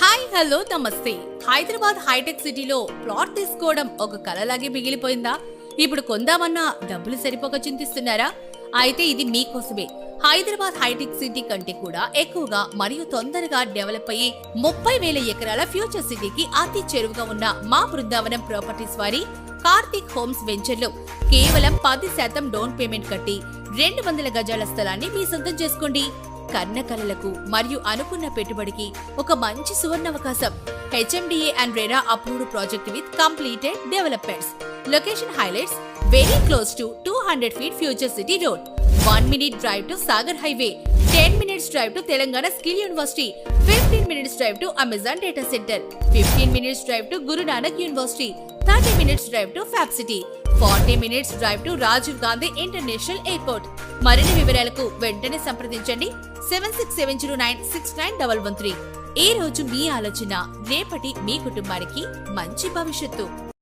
Hi hello నమస్తే. Hyderabad hitech సిటీలో plot తీసుకోవడం ఒక కలలాగే మిగిలిపోయిందా? ఇప్పుడు కొందామన్నా డబ్బులు సరిపోక చింతిస్తున్నారా? అయితే ఇది మీకోసమే. హైదరాబాద్ హైటెక్ సిటీ కంటే కూడా ఎక్కువగా మరియు తొందరగా డెవలప్ అయ్యి ముప్పై వేల ఎకరాల ఫ్యూచర్ సిటీకి అతి చెరువుగా ఉన్న మా బృందావనం ప్రాపర్టీస్ వారి కార్తిక్ హోమ్స్ వెంచర్లో కేవలం పది శాతం డౌన్ పేమెంట్ కట్టి రెండు వందల గజాల స్థలాన్ని మీ సొంతం చేసుకోండి. కన్న కలలకు మరియు అనుకున్న పెట్టుబడికి ఒక మంచి సువర్ణావకాశం. HMDA and RERA approved project with completed developments location highlights very close to two hundred feet future city road one minute drive to Sagar highway ten minutes drive to Telangana skill university fifteen minutes drive to Amazon data centre fifteen minutes drive to Guru Nanak university thirty minutes drive to fab city forty minutes drive to Rajiv Gandhi international airport. మరిన్ని వివరాలకు వెంటనే సంప్రదించండి. Seven six seven zero nine six nine double one three. ఈ రోజు మీ ఆలోచన రేపటి మీ కుటుంబానికి మంచి భవిష్యత్తు.